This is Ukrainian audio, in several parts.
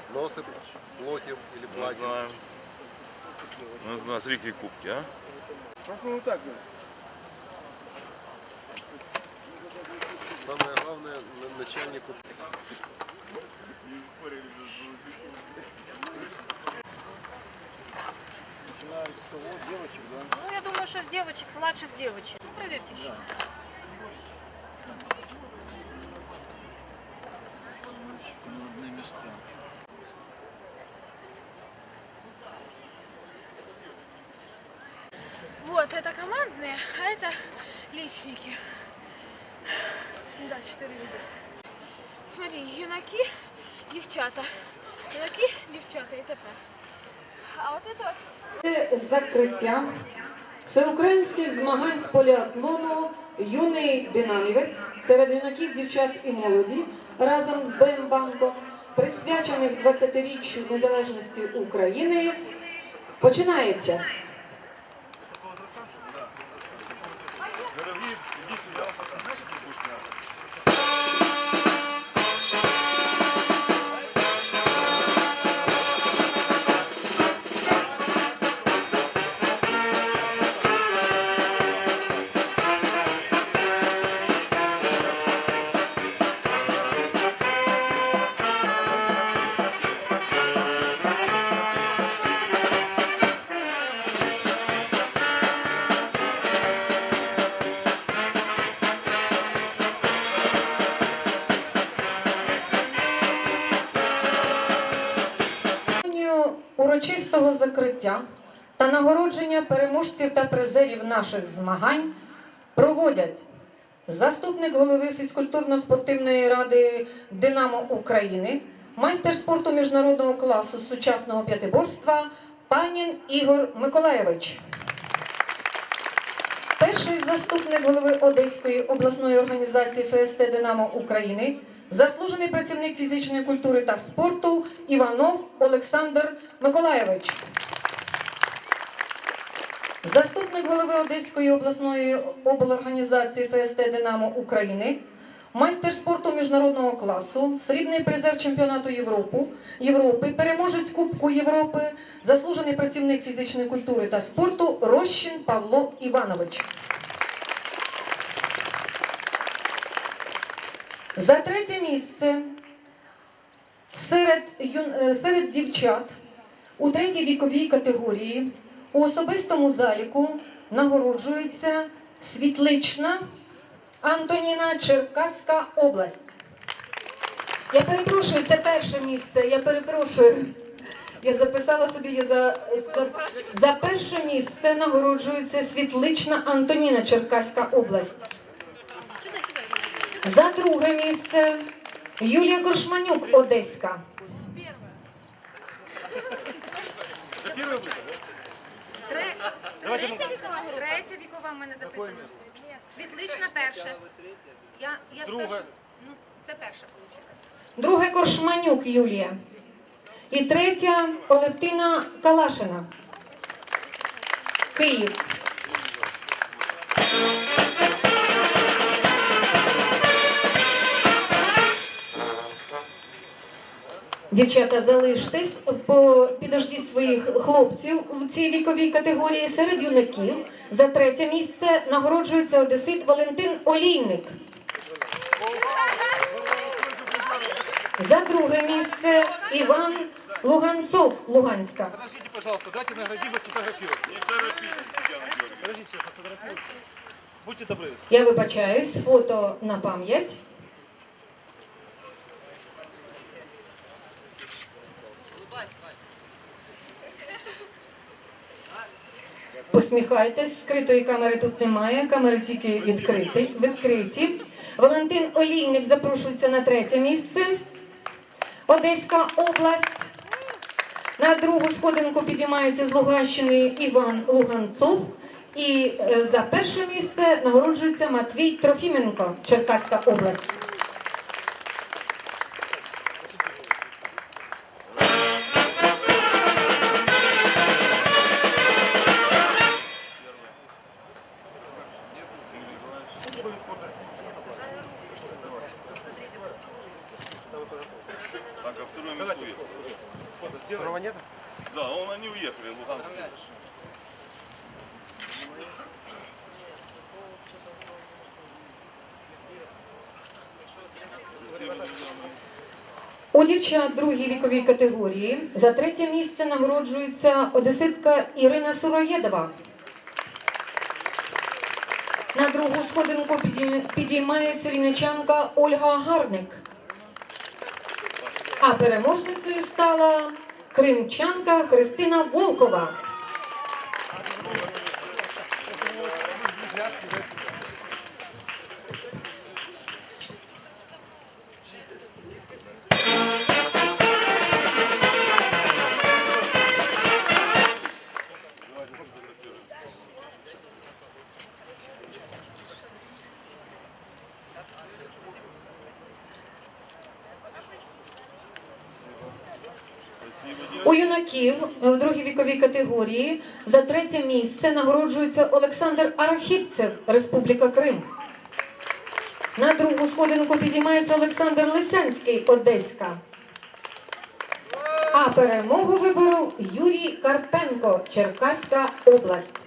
Сносы платим или платим. знаем. У нас, у нас реки кубки, а? Ну так, Самое главное, на- начальнику начинают с того девочек, да? Ну, я думаю, что с девочек, с младших девочек. Ну, проверьте еще. На личники. Да, четыре вида. Смотри, юнаки, девчата. Юнаки, девчата и т.п. А вот это вот Це закриття всеукраїнських змагань з поліатлону юний динамівець серед юнаків, дівчат і молоді разом з БМ-банком, присвячених 20-річчю незалежності України, починається. Закриття та нагородження переможців та призерів наших змагань проводять заступник голови фізкультурно-спортивної ради Динамо України, майстер спорту міжнародного класу сучасного п'ятиборства панін Ігор Миколаєвич. Перший заступник голови Одеської обласної організації ФСТ Динамо України, заслужений працівник фізичної культури та спорту Іванов Олександр Миколаєвич. Заступник голови Одеської обласної облорганізації ФСТ Динамо України, майстер спорту міжнародного класу, срібний призер чемпіонату Європи, Європи, переможець Кубку Європи, заслужений працівник фізичної культури та спорту Рощин Павло Іванович. За третє місце серед, е, серед дівчат у третій віковій категорії у особистому заліку нагороджується Світлична Антоніна Черкаська область. Я перепрошую, це перше місце. Я перепрошую. Я записала собі я за, за, за перше місце нагороджується Світлична Антоніна Черкаська область. За друге місце Юлія Коршманюк, Одеська. Вікова в мене записано. Світлична перша. Я, я Друга. перша. Ну, це перша вийшла. Друге Коршманюк Юлія. І третя Олевтина Калашина. Київ. Дівчата, залиштесь, по- підождіть своїх хлопців в цій віковій категорії серед юнаків. За третє місце нагороджується одесит Валентин Олійник. За друге місце Іван Луганцов, Луганська. Подождите, пожалуйста, дайте наградим и сфотографировать. Не торопитесь, Татьяна Георгиевна. Подождите, сейчас. Будьте добры. Я вибачаюсь, фото на пам'ять. Посміхайтесь, скритої камери тут немає, камери тільки відкриті. відкриті. Валентин Олійник запрошується на третє місце. Одеська область. На другу сходинку підіймається з Луганщини Іван Луганцов. І е, за перше місце нагороджується Матвій Трофіменко, Черкаська область. Так, а второе место. сделаем. Да, он, они уехали в Луганск. У дівчат другій віковій категорії за третє місце нагороджується одеситка Ірина Суроєдова. На другу сходинку підіймається вінничанка Ольга Гарник. А переможницею стала кримчанка Христина Волкова. У юнаків в другій віковій категорії за третє місце нагороджується Олександр Арахівцев, Республіка Крим. На другу сходинку підіймається Олександр Лисянський, Одеська. А перемогу виборов Юрій Карпенко, Черкаська область.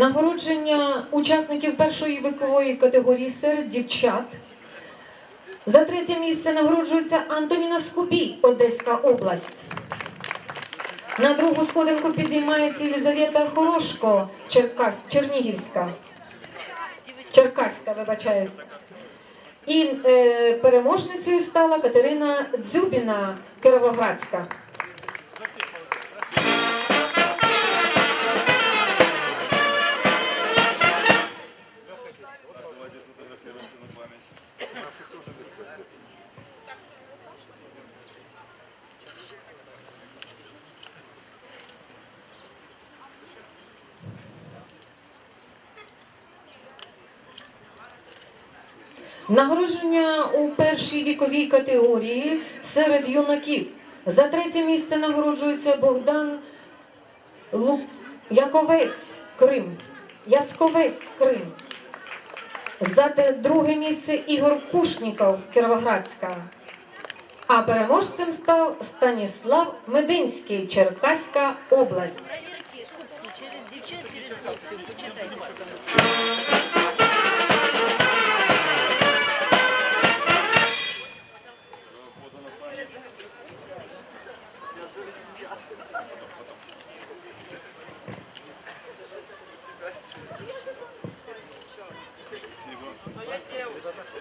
Нагородження учасників першої вікової категорії серед дівчат. За третє місце нагороджується Антоніна Скубій, Одеська область. На другу сходинку підіймається Єлизавета Хорошко, Черкас, Чернігівська. Черкаська, вибачаюсь. І е, переможницею стала Катерина Дзюбіна, Кировоградська. Нагородження у першій віковій категорії серед юнаків. За третє місце нагороджується Богдан Лу... Яковець, Крим. Яцковець, Крим. За друге місце Ігор Пушніков, Кіровоградська. А переможцем став Станіслав Мединський, Черкаська область.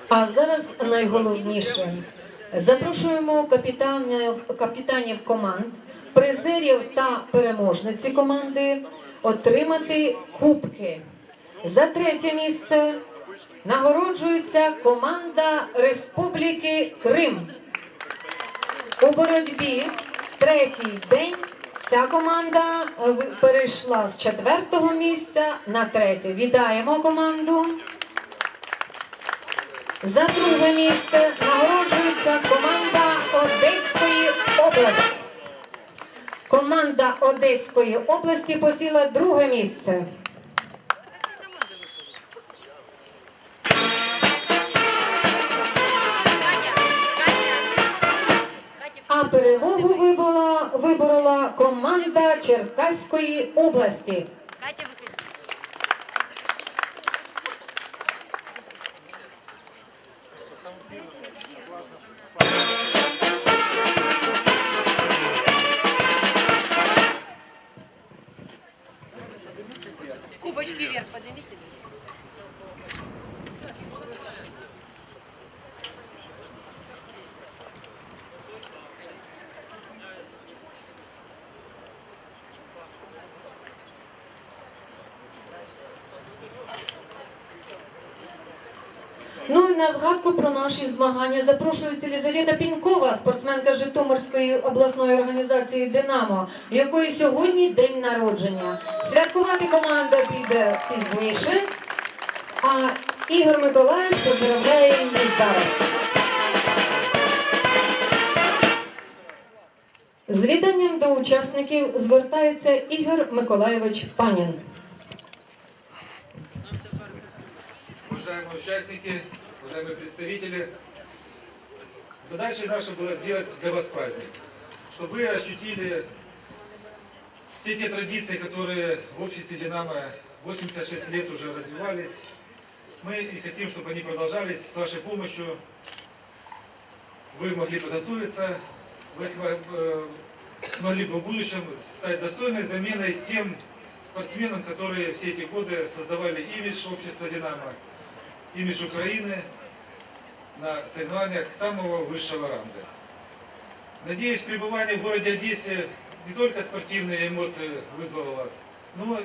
А зараз найголовніше. Запрошуємо капітанів, капітанів команд, призерів та переможниці команди отримати кубки. За третє місце нагороджується команда Республіки Крим. У боротьбі третій день ця команда перейшла з четвертого місця на третє. Вітаємо команду. За друге місце нагороджується команда Одеської області. Команда Одеської області посіла друге місце. А перемогу виборола, виборола команда Черкаської області. Кубочки вверх поднимите. Ну і згадку про наші змагання запрошується Лізавета Пінькова, спортсменка Житомирської обласної організації Динамо, в якої сьогодні день народження. Святкувати команда піде пізніше, а Ігор Миколаївич поздравляє її зараз. З вітанням до учасників звертається Ігор Миколаєвич Панін. Уважаемые участники, уважаемые представители, задача наша была сделать для вас праздник, чтобы вы ощутили все те традиции, которые в обществе «Динамо» 86 лет уже развивались. Мы и хотим, чтобы они продолжались с вашей помощью. Вы могли подготовиться, вы э, смогли бы в будущем стать достойной заменой тем спортсменам, которые все эти годы создавали имидж общества «Динамо», имидж Украины на соревнованиях самого высшего ранга. Надеюсь, пребывание в городе Одессе не только спортивные эмоции вызвало вас, но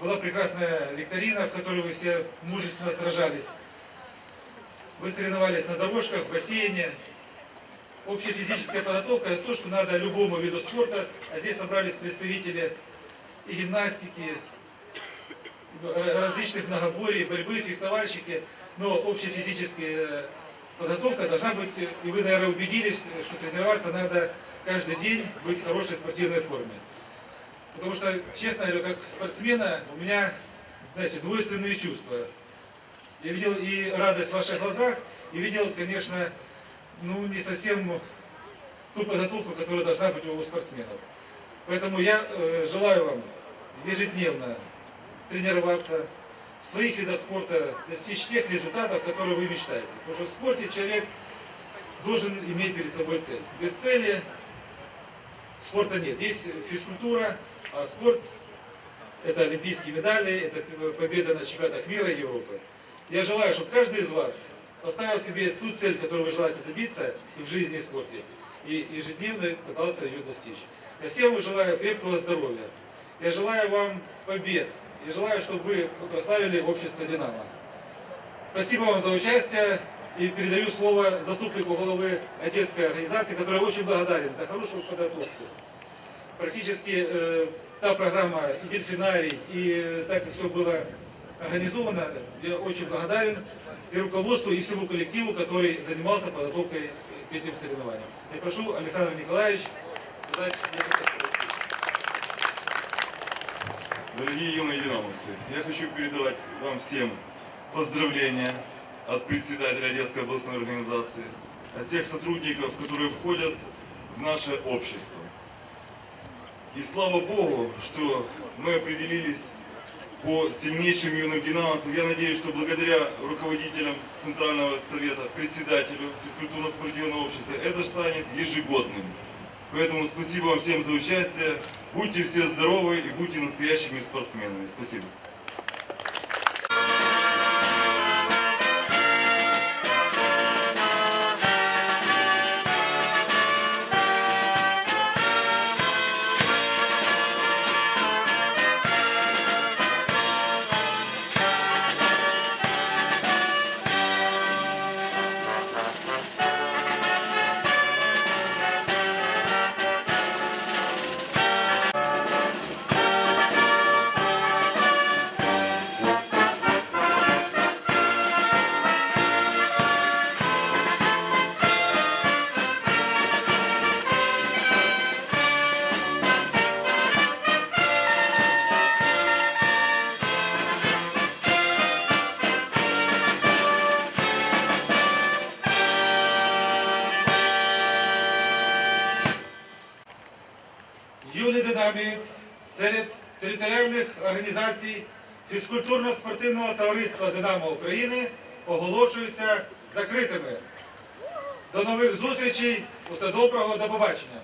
была прекрасная викторина, в которой вы все мужественно сражались. Вы соревновались на дорожках, в бассейне. Общая физическая подготовка – это то, что надо любому виду спорта. А здесь собрались представители и гимнастики, э, различных многоборий, борьбы, фехтовальщики, но общая физическая подготовка должна быть, э, и вы, наверное, убедились, что тренироваться надо каждый день, быть в хорошей спортивной форме. Потому что, честно говоря, как спортсмена, у меня, знаете, двойственные чувства. Я видел и радость в ваших глазах, и видел, конечно, ну, не совсем ту подготовку, которая должна быть у спортсменов. Поэтому я э, желаю вам ежедневно тренироваться, своих видах спорта достичь тех результатов, которые вы мечтаете. Потому что в спорте человек должен иметь перед собой цель. Без цели спорта нет. Есть физкультура, а спорт – это олимпийские медали, это победа на чемпионатах мира и Европы. Я желаю, чтобы каждый из вас поставил себе ту цель, которую вы желаете добиться и в жизни, и спорте, и ежедневно пытался ее достичь. Я всем желаю крепкого здоровья. Я желаю вам побед. И желаю, чтобы вы прославили общество «Динамо». Спасибо вам за участие. И передаю слово заступнику головы Одесской организации, который очень благодарен за хорошую подготовку. Практически э, та программа и дельфинарий, и э, так как все было организовано, я очень благодарен и руководству, и всему коллективу, который занимался подготовкой к этим соревнованиям. Я прошу Александр Николаевич сказать несколько Дорогие юные динамовцы, я хочу передавать вам всем поздравления от председателя Одесской областной организации, от всех сотрудников, которые входят в наше общество. И слава Богу, что мы определились по сильнейшим юным динамовцам. Я надеюсь, что благодаря руководителям Центрального совета, председателю физкультурно-спортивного общества, это станет ежегодным. Поэтому спасибо вам всем за участие. Будьте все здоровы и будьте настоящими спортсменами. Спасибо. Динамівець серед територіальних організацій фізкультурно-спортивного товариства Динамо України оголошуються закритими. До нових зустрічей. Усе доброго, до побачення.